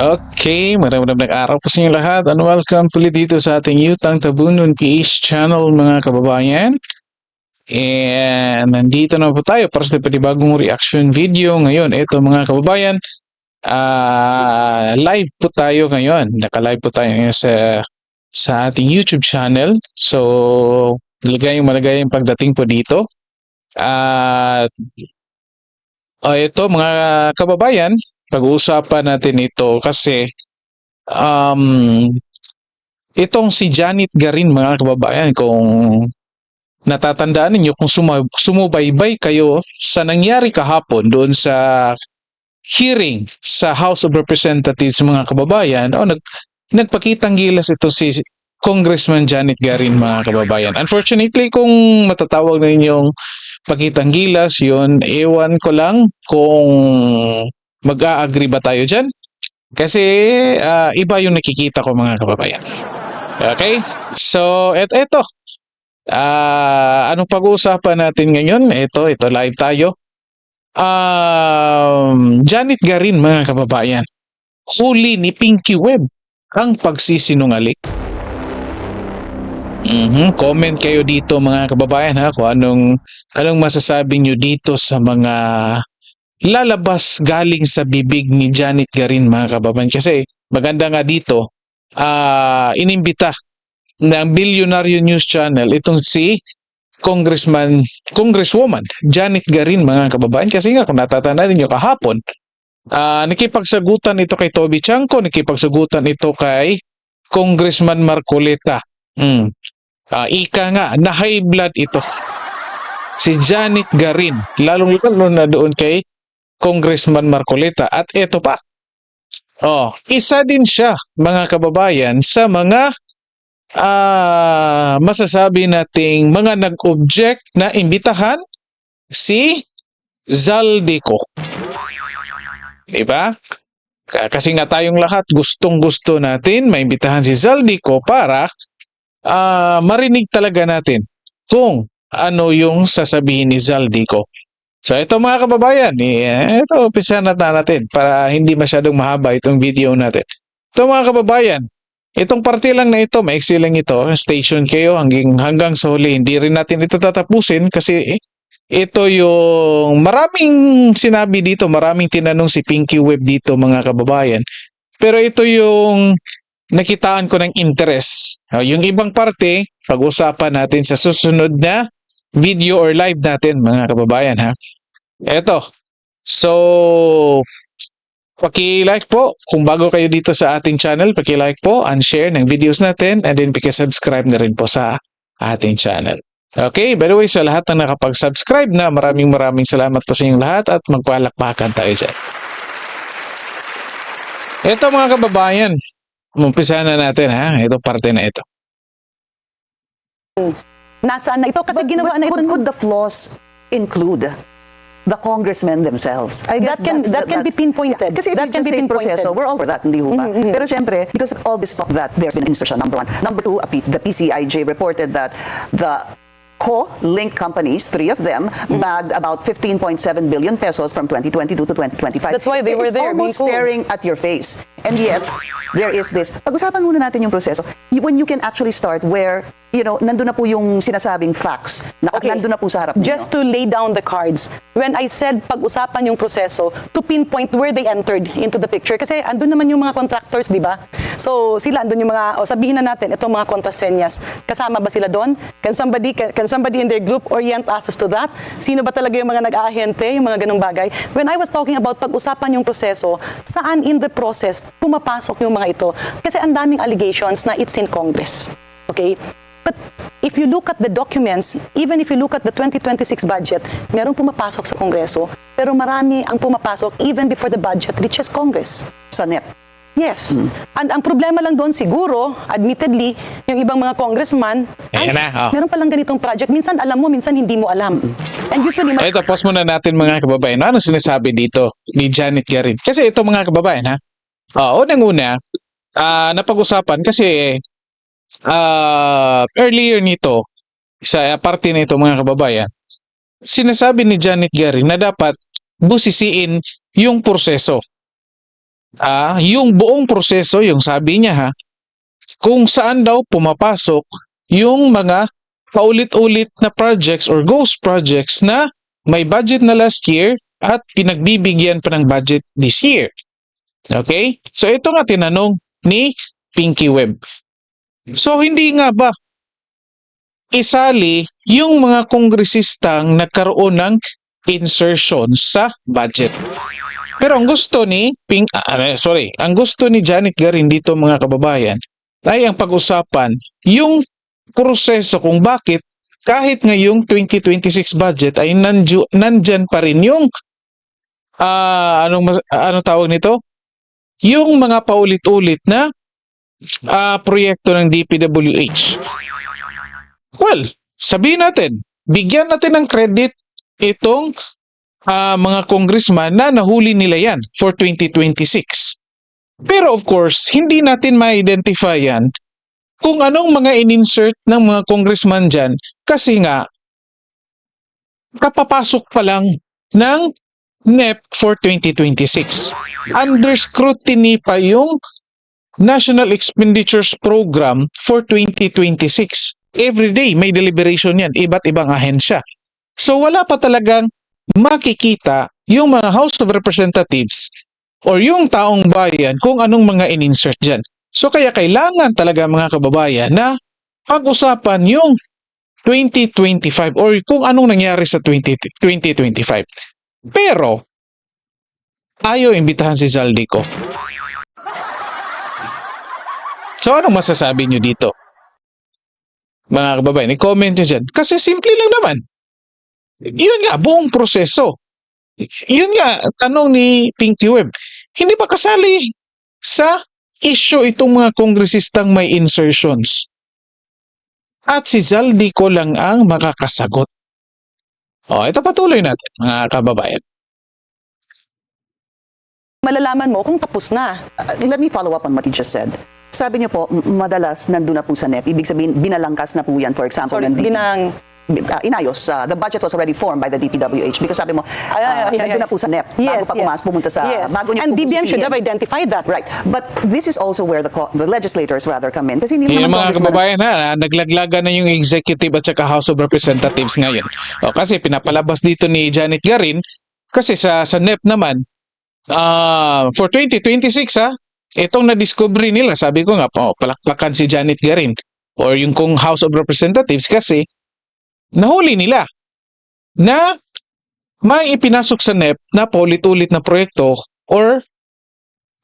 Okay, maraming araw po sa inyo lahat and welcome ulit dito sa ating Utang Tabunon PH channel mga kababayan. And nandito na po tayo para sa panibagong reaction video ngayon. Ito mga kababayan, ah live po tayo ngayon. Naka-live po tayo ngayon sa sa ating YouTube channel. So, malagay malagay yung pagdating po dito. At oh, ito mga kababayan, pag-uusapan natin ito kasi um, itong si Janet Garin mga kababayan kung natatandaan ninyo kung suma, sumubaybay kayo sa nangyari kahapon doon sa hearing sa House of Representatives mga kababayan o nag, nagpakitang gilas ito si Congressman Janet Garin mga kababayan. Unfortunately kung matatawag na ninyong pakitang gilas yun, ewan ko lang kung mag-a-agree ba tayo dyan? Kasi ah, iba yung nakikita ko mga kababayan. Okay? So, et eto. Ah, anong pag-uusapan natin ngayon? Ito, ito live tayo. Um, Janet Garin mga kababayan. Huli ni Pinky Web ang pagsisinungaling. Mhm, comment kayo dito mga kababayan ha kung anong anong masasabi nyo dito sa mga lalabas galing sa bibig ni Janet Garin mga kababayan. Kasi maganda nga dito ah inimbita ng Billionaire News Channel itong si Congressman Congresswoman Janet Garin mga kababayan. Kasi nga kung natatandaan niyo kahapon ah nakipagsagutan ito kay Toby Chanko nakipagsagutan ito kay Congressman Marcoleta. Mm. Ah, ika nga na high blood ito si Janet Garin lalong lalo na doon kay Congressman Marcoleta. At ito pa. Oh, isa din siya, mga kababayan, sa mga ah masasabi nating mga nag-object na imbitahan si Zaldico. Diba? Ka- Kasi nga tayong lahat gustong-gusto natin maimbitahan si Zaldico para ah marinig talaga natin kung ano yung sasabihin ni Zaldico. So ito mga kababayan, eh, ito umpisa na natin para hindi masyadong mahaba itong video natin. Ito mga kababayan, itong parte lang na ito, maiksi lang ito, station kayo hanggang, hanggang sa huli. Hindi rin natin ito tatapusin kasi ito yung maraming sinabi dito, maraming tinanong si Pinky Web dito mga kababayan. Pero ito yung nakitaan ko ng interest. Ah, yung ibang parte, pag-usapan natin sa susunod na video or live natin mga kababayan ha. Eto. So paki-like po kung bago kayo dito sa ating channel, paki-like po and share ng videos natin and then paki-subscribe na rin po sa ating channel. Okay, by the way, sa lahat na nakapag-subscribe na, maraming maraming salamat po sa inyong lahat at magpalakpakan tayo dyan. Ito mga kababayan, umpisa na natin ha, ito parte na ito. Nasaan na ito? Kasi But- ginawa but na ito. could, could the flaws include the congressmen themselves? I guess That can- that's- that can be that's- pinpointed. Kasi if That you can just be say pinpointed. proseso, we're all for that, hindi ho ba? Pero syempre, because of all this talk that there's been insertion, number one. Number two, a P- the PCIJ reported that the co-linked companies, three of them, Mm. bagged about 15.7 billion pesos from 2022 to 2025. That's why they were it's there, almost pulled. staring at your face. And yet, there is this. Pag-usapan muna natin yung proseso. When you can actually start where, you know, nandun na po yung sinasabing facts. Na, Okay. Nandun na po sa harap ninyo. Just to lay down the cards. When I said pag-usapan yung proseso, to pinpoint where they entered into the picture. Kasi andun naman yung mga contractors, di ba? So sila, andun yung mga, o sabihin na natin, itong mga contrasenyas, kasama ba sila doon? Can somebody, can, can somebody in their group orient us to that? Sino ba talaga yung mga nag-aahente, yung mga ganong bagay? When I was talking about pag-usapan yung proseso, saan in the process pumapasok yung mga ito? Kasi ang daming allegations na it's in Congress. Okay? But if you look at the documents, even if you look at the 2026 budget, merong pumapasok sa Kongreso, pero marami ang pumapasok even before the budget reaches Congress. Sa NEP. Yes. And ang problema lang doon siguro, admittedly, yung ibang mga congressman, ay, na, oh. meron palang ganitong project. Minsan alam mo, minsan hindi mo alam. And usually, ma- Ito, pause muna natin mga kababayan. Ano sinasabi dito ni Janet Garin? Kasi ito mga kababayan ha. Uh, Unang-una, ah, napag-usapan kasi ah, earlier nito, sa parte nito mga kababayan, sinasabi ni Janet Garin na dapat busisiin yung proseso. ah, yung buong proseso, yung sabi niya ha, kung saan daw pumapasok yung mga paulit-ulit na projects or ghost projects na may budget na last year at pinagbibigyan pa ng budget this year. Okay? So ito nga tinanong ni Pinky Web. So hindi nga ba isali yung mga kongresistang nagkaroon ng insertion sa budget? Pero ang gusto ni Pink, ah, ah, sorry, ang gusto ni Janet Garin dito mga kababayan ay ang pag-usapan yung proseso kung bakit kahit ngayong 2026 budget ay nandiyo, nandyan pa rin yung ah anong anong tawag nito? Yung mga paulit-ulit na ah, proyekto ng DPWH. Well, sabihin natin, bigyan natin ng credit itong ah, mga congressman na nahuli nila yan for 2026. Pero of course, hindi natin ma-identify yan kung anong mga in-insert ng mga congressman dyan kasi nga kapapasok pa lang ng NEP for 2026. Under scrutiny pa yung National Expenditures Program for 2026. Every day may deliberation yan, iba't ibang ahensya. So wala pa talagang makikita yung mga House of Representatives or yung taong bayan kung anong mga in-insert dyan. So kaya kailangan talaga mga kababayan na pag-usapan yung 2025 or kung anong nangyari sa 20, 2025. Pero, ayaw imbitahan si Zaldico. So anong masasabi nyo dito? Mga kababayan, i-comment nyo dyan. Kasi simple lang naman. Yun nga, buong proseso. Yun nga, tanong ni Pinky Web. Hindi ba kasali sa issue itong mga kongresistang may insertions? At si Zaldico lang ang makakasagot. O, ito patuloy natin, mga kababayan. Malalaman mo kung tapos na. Uh, let me follow up on what you just said. Sabi niyo po, madalas nandun na po sa NEP. Ibig sabihin, binalangkas na po yan, for example, Sorry, ng DP binang... uh, inayos, uh, the budget was already formed by the DPWH because sabi mo, Ay, ay, uh, ay, ay, nandun ay. na po sa NEP bago Yes, pa yes. pumasok pumunta sa, Yes. bago niyo And DBM should have identified that. Right. But this is also where the co- the legislators rather come in. Kasi hindi Yung naman mga kababayan na, naglaglaga na yung executive at saka House of Representatives ngayon. O, kasi pinapalabas dito ni Janet Garin, kasi sa, sa NEP naman, ah for 2026 ha, itong na-discovery nila, sabi ko nga, oh, palakpakan si Janet Garin or yung kung House of Representatives kasi nahuli nila na may ipinasok sa NEP na paulit-ulit na proyekto or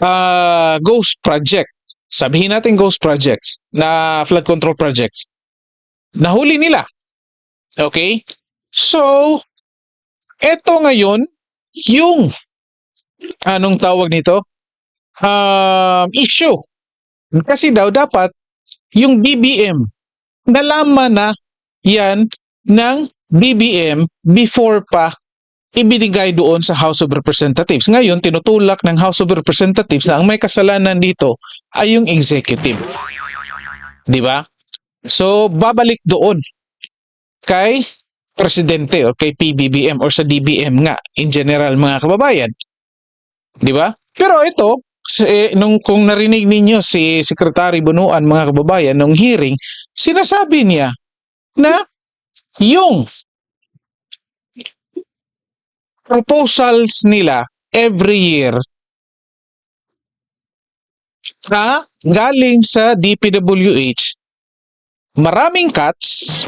ah, ghost project sabihin natin ghost projects na flood control projects. Nahuli nila. Okay? So, eto ngayon, yung anong tawag nito? Um, issue. Kasi daw dapat yung BBM, nalaman na yan ng BBM before pa ibinigay doon sa House of Representatives. Ngayon, tinutulak ng House of Representatives na ang may kasalanan dito ay yung executive. Di ba? So, babalik doon kay presidente o kay PBBM or sa DBM nga in general mga kababayan. Di ba? Pero ito, si, nung kung narinig ninyo si Secretary Bunuan mga kababayan nung hearing, sinasabi niya na yung proposals nila every year na galing sa DPWH, maraming cuts,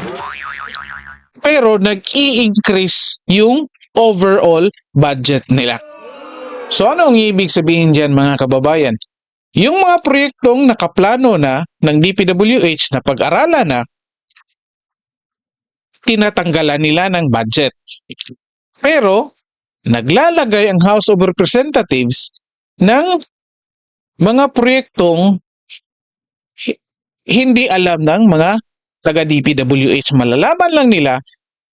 pero nag-i-increase yung overall budget nila. So ano ang ibig sabihin dyan mga kababayan? Yung mga proyektong nakaplano na ng DPWH na pag-aralan na, tinatanggalan nila ng budget. Pero, naglalagay ang House of Representatives ng mga proyektong hi- hindi alam ng mga taga DPWH. Malalaman lang nila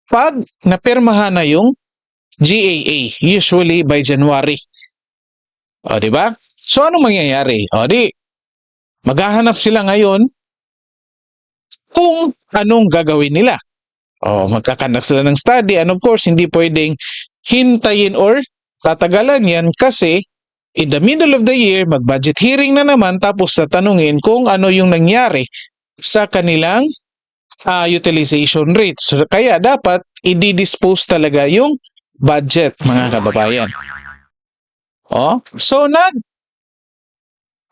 pag napirmahan na yung GAA, usually by January. O, di ba? So, ano mangyayari? O, di, maghahanap sila ngayon kung anong gagawin nila. O, magkakandak sila ng study and of course, hindi pwedeng hintayin or tatagalan yan kasi in the middle of the year, mag-budget hearing na naman tapos tatanungin kung ano yung nangyari sa kanilang ah, utilization rate. So, kaya dapat i-dispose talaga yung budget, mga kababayan. Oh, so nag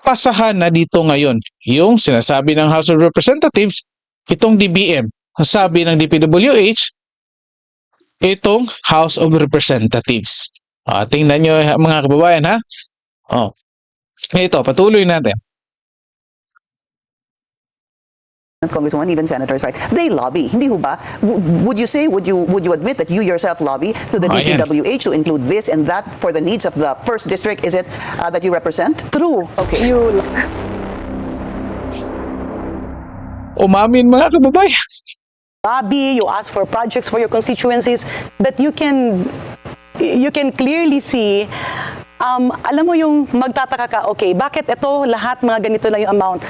pasahan na dito ngayon yung sinasabi ng House of Representatives, itong DBM. Sabi ng DPWH, itong House of Representatives. Ah, tingnan nyo mga kababayan ha. Oh. Ito, patuloy natin. Congresswoman, even senators, right? They lobby. Hindi ho ba? Would you say, would you would you admit that you yourself lobby to the ayan. DPWH to include this and that for the needs of the first district? Is it uh, that you represent? True. Okay. You Umamin mga kababayan. lobby, you ask for projects for your constituencies that you can you can clearly see um, alam mo yung magtataka ka, okay, bakit ito lahat mga ganito lang yung amount?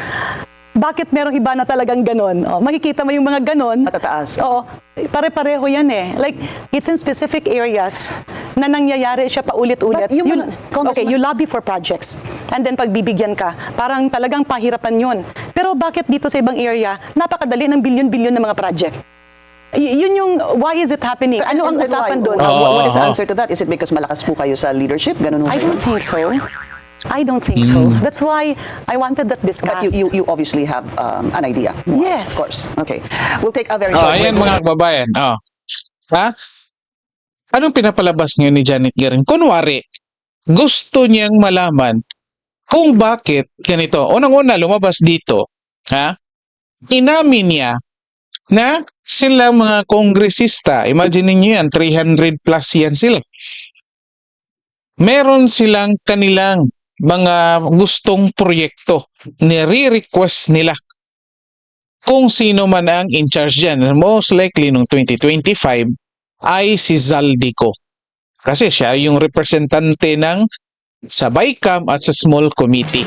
Bakit merong iba na talagang ganon? Oh, makikita mo yung mga ganon. Matataas. Oo. Pare-pareho yan eh. Like, it's in specific areas na nangyayari siya paulit-ulit. But yung You- mga- Congressman- okay, you lobby for projects. And then pagbibigyan ka, parang talagang pahirapan yon. Pero bakit dito sa ibang area, napakadali ng bilyon-bilyon ng mga project? Y- yun yung, why is it happening? Ano ang And- and usapan why? doon? Uh, what- what is the Oo. answer to that? Is it because malakas po kayo sa leadership? Ganun ho I ba don't yun? think so. I don't think so. That's why I wanted that discussed. But you, you, you obviously have um, an idea. more, Yes. Of course. Okay. We'll take a very Oh, short ayan break. mga kababayan. Oh. Ha? Anong pinapalabas ngayon ni Janet Garin? Kunwari, gusto niyang malaman kung bakit ganito. Unang-una, lumabas dito, ha? Inamin niya na sila mga kongresista, imagine niyo yan, 300 plus yan sila. Meron silang kanilang mga gustong proyekto, nire-request nila kung sino man ang in charge dyan. Most likely nung 2025 ay si Zaldico. Kasi siya yung representante ng sa BICAM at sa small committee.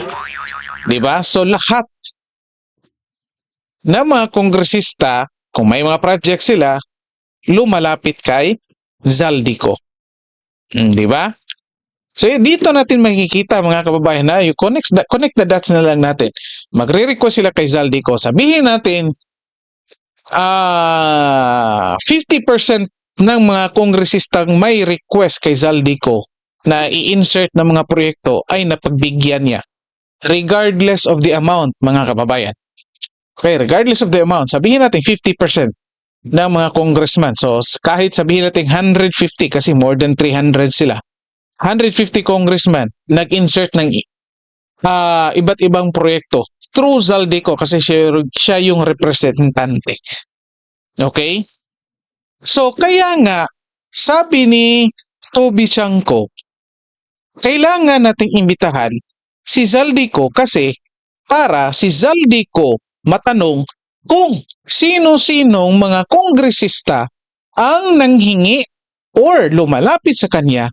'Di ba? So lahat na mga kongresista, kung may mga project sila, lumalapit kay Zaldico. Hmm, 'Di ba? So dito natin makikita mga kababayan na you connect connect the dots na lang natin. Magre-request sila kay Zaldico. Sabihin natin ah 50% ng mga kongresistang may request kay Zaldico na i-insert ng mga proyekto ay napagbigyan niya regardless of the amount mga kababayan. Okay, regardless of the amount, sabihin natin 50% ng mga congressman. So kahit sabihin natin 150 kasi more than 300 sila. 150 congressman nag-insert ng ah, iba't ibang proyekto through Zaldico kasi siya, siya yung representante. Okay? So, kaya nga, sabi ni Toby Chanko, kailangan nating imbitahan si Zaldico kasi para si Zaldico matanong kung sino-sinong mga kongresista ang nanghingi or lumalapit sa kanya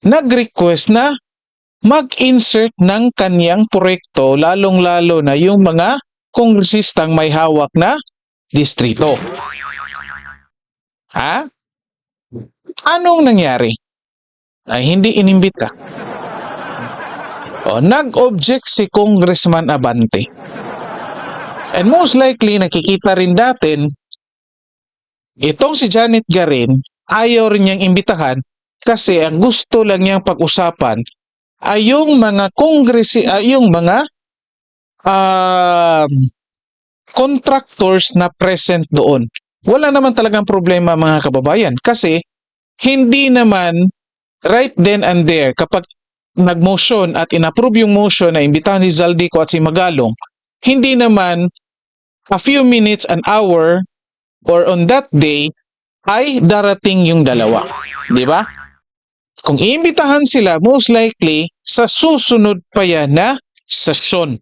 nag-request na mag-insert ng kanyang proyekto lalong-lalo na yung mga kongresistang may hawak na distrito. Ha? Anong nangyari? Ay hindi inimbita. O, nag-object si Congressman Abante. And most likely, nakikita rin natin, itong si Janet Garin, ayaw rin niyang imbitahan kasi ang gusto lang niyang pag-usapan ay yung mga kongresi, ay yung mga um, contractors na present doon. Wala naman talagang problema mga kababayan kasi hindi naman right then and there kapag nag-motion at inapprove yung motion na imbitahan si Zaldico at si Magalong, hindi naman a few minutes, an hour, or on that day, ay darating yung dalawa. Di ba? Kung iimbitahan sila, most likely, sa susunod pa yan na session.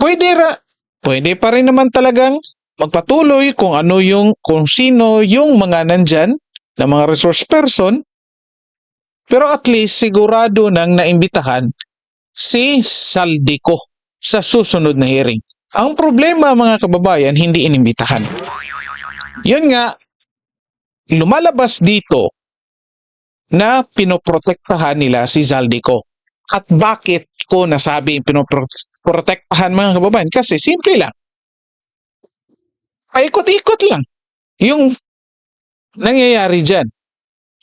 Pwede, ra, pwede pa rin naman talagang magpatuloy kung ano yung, kung sino yung mga nandyan, na mga resource person, pero at least sigurado nang naimbitahan si Saldico sa susunod na hearing. Ang problema mga kababayan, hindi inimbitahan. Yun nga, lumalabas dito na pinoprotektahan nila si Zaldico. At bakit ko nasabi pinoprotektahan mga kababayan? Kasi simple lang. Paikot-ikot lang. Yung nangyayari dyan.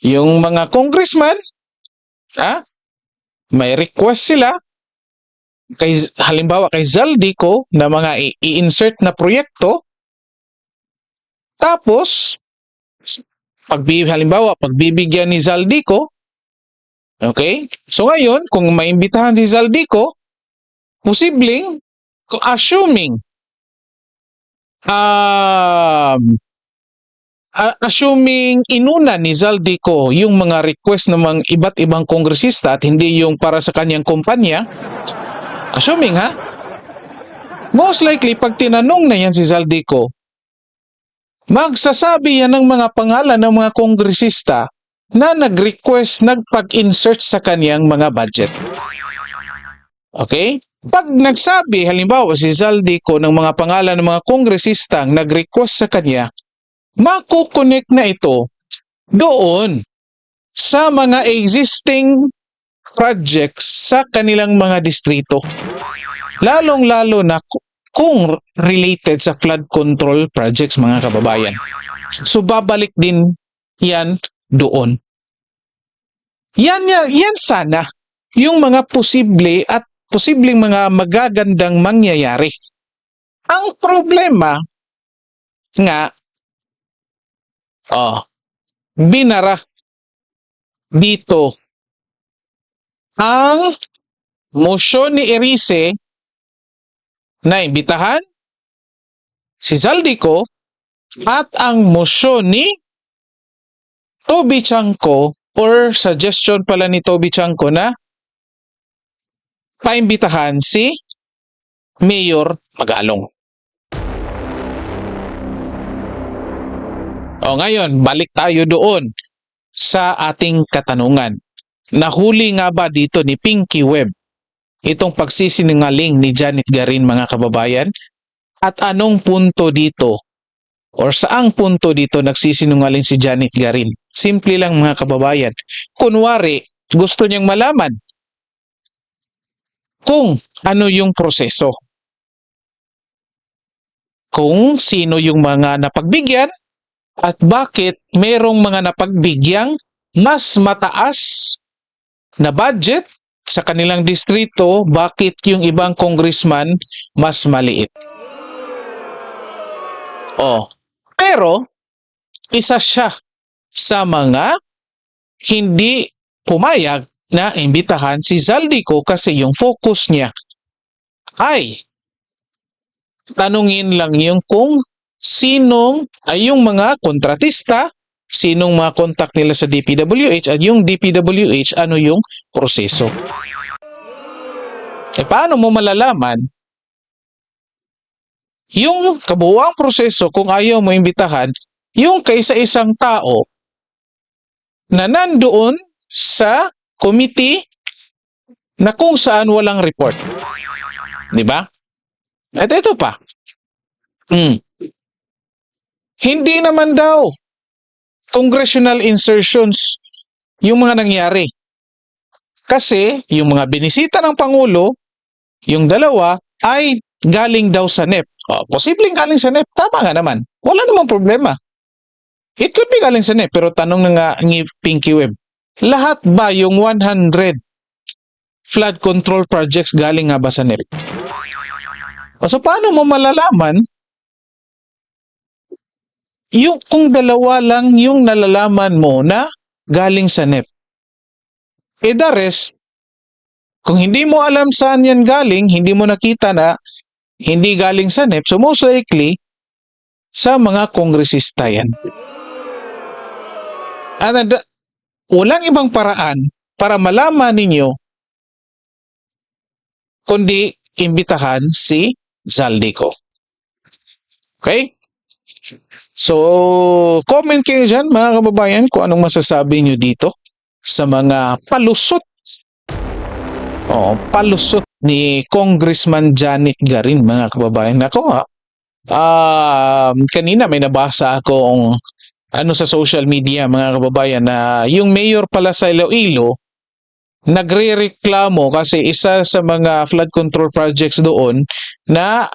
Yung mga congressman, ha? may request sila kay halimbawa kay Zaldico na mga i-insert na proyekto tapos pagbi halimbawa pagbibigyan ni Zaldico okay? So ngayon kung maimbitahan si Zaldico posibleng assuming um assuming inuna ni Zaldico yung mga request ng mga iba't ibang kongresista at hindi yung para sa kanyang kumpanya, assuming ha, most likely pag tinanong na yan si Zaldico, magsasabi yan ng mga pangalan ng mga kongresista na nag-request, nagpag-insert sa kanyang mga budget. Okay? Pag nagsabi, halimbawa si Zaldico ng mga pangalan ng mga kongresistang nag-request sa kanya, makukonect na ito doon sa mga existing projects sa kanilang mga distrito. Lalong-lalo na kung related sa flood control projects mga kababayan. So babalik din yan doon. Yan, yan, yan sana yung mga posible at posibleng mga magagandang mangyayari. Ang problema nga Oh, binara dito ang motion ni Erice na imbitahan si Zaldico at ang motion ni Toby Chanko or suggestion pala ni Toby Chanko na paimbitahan si Mayor Magalong. O ngayon, balik tayo doon sa ating katanungan. Nahuli nga ba dito ni Pinky Web itong pagsisinungaling ni Janet Garin mga kababayan? At anong punto dito or saang punto dito nagsisinungaling si Janet Garin? Simple lang mga kababayan. Kunwari, gusto niyang malaman kung ano yung proseso. Kung sino yung mga napagbigyan at bakit merong mga napagbigyang mas mataas na budget sa kanilang distrito, bakit yung ibang congressman mas maliit? Oh, pero isa siya sa mga hindi pumayag na imbitahan si Zaldico kasi yung focus niya ay tanungin lang yung kung sinong ay yung mga kontratista, sinong mga contact nila sa DPWH at yung DPWH ano yung proseso. E paano mo malalaman yung kabuuang proseso kung ayaw mo imbitahan yung kaisa-isang tao na nandoon sa committee na kung saan walang report. Di ba? At ito pa. Hmm. Hindi naman daw congressional insertions yung mga nangyari. Kasi yung mga binisita ng Pangulo, yung dalawa ay galing daw sa NEP. O, posibleng galing sa NEP. Tama nga naman. Wala namang problema. It could be galing sa NEP. Pero tanong na nga ni Pinky Web, lahat ba yung 100 flood control projects galing nga ba sa NEP? O, so paano mo malalaman yung kung dalawa lang yung nalalaman mo na galing sa NEP. Eh the rest, kung hindi mo alam saan yan galing, hindi mo nakita na hindi galing sa NEP, so most likely, sa mga kongresista yan. At and, walang ibang paraan para malaman ninyo kundi imbitahan si Zaldico. Okay? So, comment kayo dyan mga kababayan kung anong masasabi nyo dito sa mga palusot. Oh, palusot ni Congressman Janet Garin mga kababayan. Ako ha, ah, kanina may nabasa akong ano sa social media mga kababayan na yung mayor pala sa Iloilo nagre-reklamo kasi isa sa mga flood control projects doon na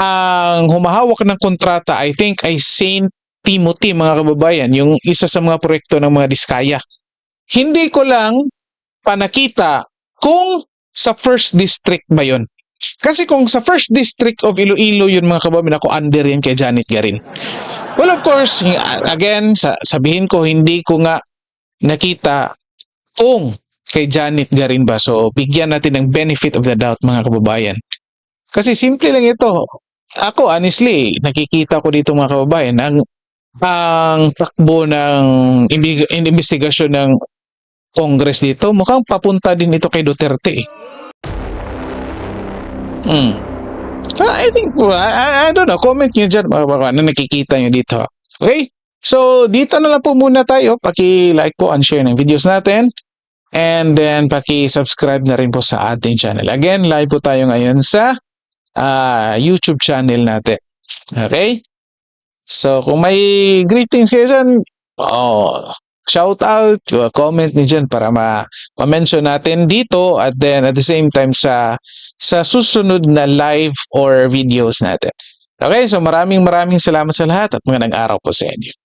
ang humahawak ng kontrata I think ay Saint Timothy mga kababayan, yung isa sa mga proyekto ng mga Diskaya. Hindi ko lang pa nakita kung sa first district ba yon. Kasi kung sa first district of Iloilo yun mga kababayan, ako under yan kay Janet Garin. Well, of course, again, sa, sabihin ko, hindi ko nga nakita kung kay Janet Garin ba. So, bigyan natin ng benefit of the doubt mga kababayan. Kasi simple lang ito. Ako, honestly, nakikita ko dito mga kababayan, ang, ang takbo ng investigasyon ng Congress dito, mukhang papunta din ito kay Duterte. eh. Hmm. Ah, I think, I, I- don't know, comment nyo dyan mga kababayan na nakikita nyo dito. Okay? So, dito na lang po muna tayo. Paki-like po and share ng videos natin. And then, paki-subscribe na rin po sa ating channel. Again, live po tayo ngayon sa ah, YouTube channel natin. Okay? So, kung may greetings kayo dyan, oh, shout out, uh, comment niyo dyan para ma- ma-mention natin dito at then at the same time sa sa susunod na live or videos natin. Okay, so maraming maraming salamat sa lahat at magandang araw po sa inyo.